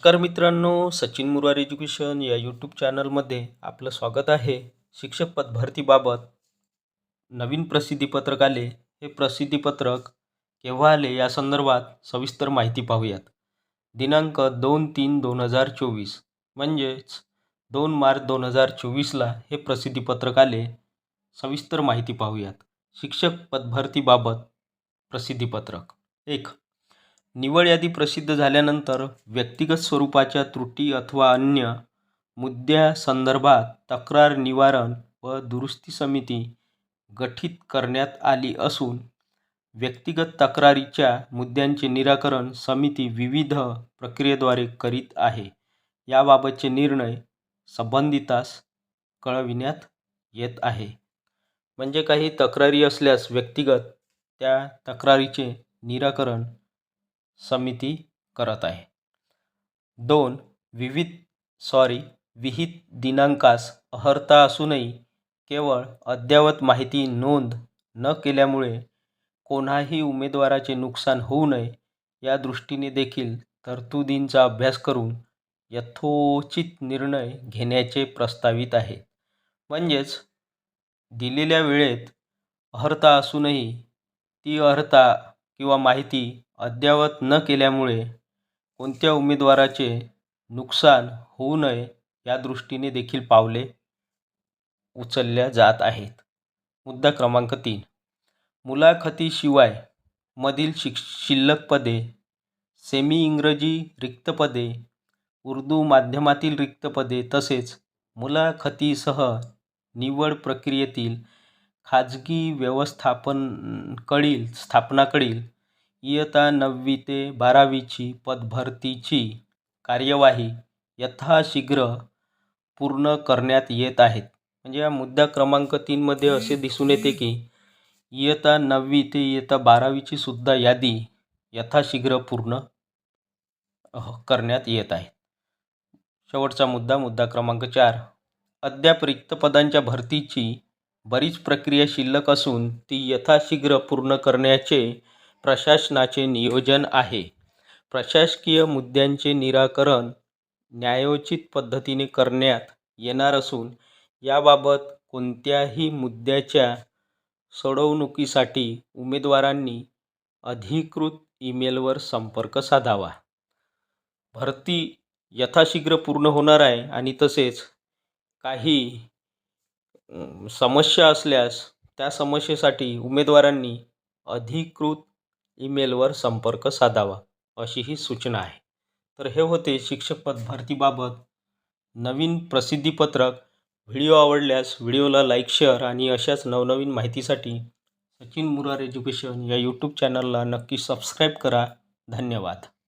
नमस्कार मित्रांनो सचिन मुरार एज्युकेशन या यूट्यूब चॅनलमध्ये आपलं स्वागत आहे. शिक्षक पदभरतीबाबत नवीन प्रसिद्धीपत्रक आले. हे प्रसिद्धीपत्रक केव्हा आले या संदर्भात सविस्तर माहिती पाहूयात. दिनांक दोन तीन दोन हजार चोवीस म्हणजेच दोन मार्च दोन हजार चोवीसला हे प्रसिद्धीपत्रक आले. सविस्तर माहिती पाहूयात. शिक्षक पदभरतीबाबत प्रसिद्धीपत्रक एक निवड यादी प्रसिद्ध झाल्यानंतर व्यक्तिगत स्वरूपाच्या त्रुटी अथवा अन्य मुद्द्यासंदर्भात तक्रार निवारण व दुरुस्ती समिती गठीत करण्यात आली असून व्यक्तिगत तक्रारीच्या मुद्द्यांचे निराकरण समिती विविध प्रक्रियेद्वारे करीत आहे. याबाबतचे निर्णय संबंधितास कळविण्यात येत आहे. म्हणजे काही तक्रारी असल्यास व्यक्तिगत त्या तक्रारीचे निराकरण समिती करत आहे. दोन विविध सॉरी विहित दिनांकास अर्हता असूनही केवळ अद्ययावत माहिती नोंद न केल्यामुळे कोणाही उमेदवाराचे नुकसान होऊ नये या दृष्टीने देखील तरतुदींचा अभ्यास करून यथोचित निर्णय घेण्याचे प्रस्तावित आहे. म्हणजेच दिलेल्या वेळेत अर्हता असूनही ती अर्हता किंवा माहिती अद्ययावत न केल्यामुळे कोणत्या उमेदवाराचे नुकसान होऊ नये या दृष्टीने देखील पावले उचलल्या जात आहेत. मुद्दा क्रमांक तीन. मुलाखतीशिवाय मधील शिक शिल्लक पदे सेमी इंग्रजी रिक्त पदे उर्दू माध्यमातील रिक्त पदे तसेच मुलाखतीसह निवड प्रक्रियेतील खाजगी व्यवस्थापनकडील स्थापनाकडील इयत्ता नववी ते बारावीची पदभरतीची कार्यवाही यथाशीघ्र पूर्ण करण्यात येत आहेत म्हणजे या मुद्दा क्रमांक तीनमध्ये असे दिसून येते की इयत्ता नववी ते इयत्ता बारावीची सुद्धा यादी यथाशीघ्र पूर्ण करण्यात येत आहे. शेवटचा मुद्दा मुद्दा क्रमांक चार. अद्याप रिक्त पदांच्या भरतीची बरीच प्रक्रिया शिल्लक असून ती यथाशीघ्र पूर्ण करण्याचे प्रशासनाचे नियोजन आहे. प्रशासकीय मुद्द्यांचे निराकरण न्यायोचित पद्धतीने करण्यात येणार असून याबाबत कोणत्याही मुद्द्याच्या सोडवणुकीसाठी उमेदवारांनी अधिकृत ईमेलवर संपर्क साधावा. भरती यथाशीघ्र पूर्ण होणार आहे आणि तसेच काही समस्या असल्यास त्या समस्येसाठी उमेदवारांनी अधिकृत ईमेलवर संपर्क साधावा अशी ही सूचना आहे. तर हे होते शिक्षक पदभरतीबाबत नवीन प्रसिद्धीपत्रक. व्हिडिओ आवडल्यास व्हिडिओला लाईक शेअर आणि अशाच नवनवीन माहितीसाठी सचिन मुरार एज्युकेशन या यूट्यूब चॅनलला नक्की सबस्क्राईब करा. धन्यवाद.